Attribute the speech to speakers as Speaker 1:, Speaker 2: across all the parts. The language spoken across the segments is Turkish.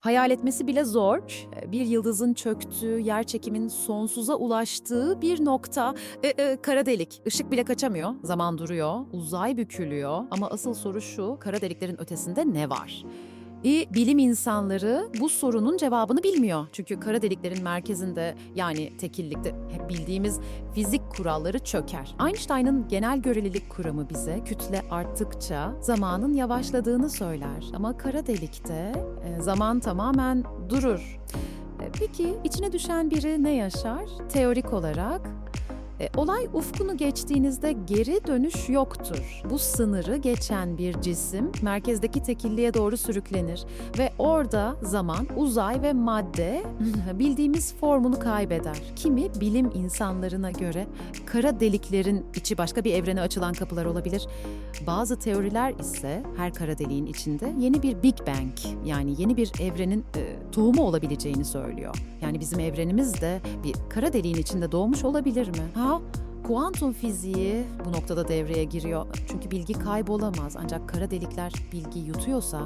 Speaker 1: Hayal etmesi bile zor. Ee, Bir yıldızın çöktüğü, yerçekimin sonsuza ulaştığı bir nokta. E, e, kara delik. Işık bile kaçamıyor. Zaman duruyor. Uzay bükülüyor. Ama asıl soru şu, kara deliklerin ötesinde ne var? E, bilim insanları bu sorunun cevabını bilmiyor. Çünkü kara deliklerin merkezinde yani tekillikte hep bildiğimiz fizik kuralları çöker. Einstein'ın genel görelilik kuramı bize kütle arttıkça zamanın yavaşladığını söyler. Ama kara delikte e, zaman tamamen durur. E, Peki içine düşen biri ne yaşar? Teorik olarak e, olay ufkunu geçtiğinizde geri dönüş yoktur. Bu sınırı geçen bir cisim merkezdeki tekilliğe doğru sürüklenir ve orada zaman, uzay ve madde bildiğimiz formunu kaybeder. Kimi bilim insanlarına göre kara deliklerin içi başka bir evrene açılan kapılar olabilir. Bazı teoriler ise her kara deliğin içinde yeni bir Big Bang yani yeni bir evrenin e, tohumu olabileceğini söylüyor. Yani bizim evrenimiz de bir kara deliğin içinde doğmuş olabilir mi? Ha? Kuantum fiziği bu noktada devreye giriyor. Çünkü bilgi kaybolamaz ancak kara delikler bilgi yutuyorsa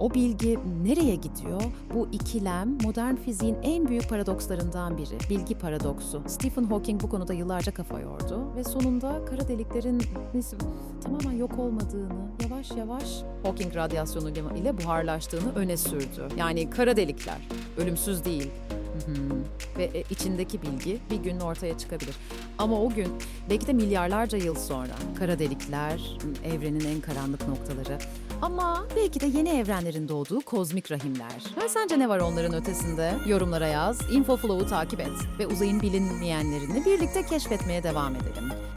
Speaker 1: o, bilgi nereye gidiyor? Bu ikilem modern fiziğin en büyük paradokslarından biri. Bilgi paradoksu. Stephen Hawking bu konuda yıllarca kafa yordu ve sonunda kara deliklerin tamamen yok olmadığını, yavaş yavaş Hawking radyasyonu ile buharlaştığını öne sürdü. Yani kara delikler ölümsüz değil. Hı hı. Ve e, içindeki bilgi bir gün ortaya çıkabilir. Ama o gün belki de milyarlarca yıl sonra kara delikler, evrenin en karanlık noktaları ama belki de yeni evrenlerin doğduğu kozmik rahimler. Ha, sence ne var onların ötesinde? Yorumlara yaz, Infoflow'u takip et ve uzayın bilinmeyenlerini birlikte keşfetmeye devam edelim.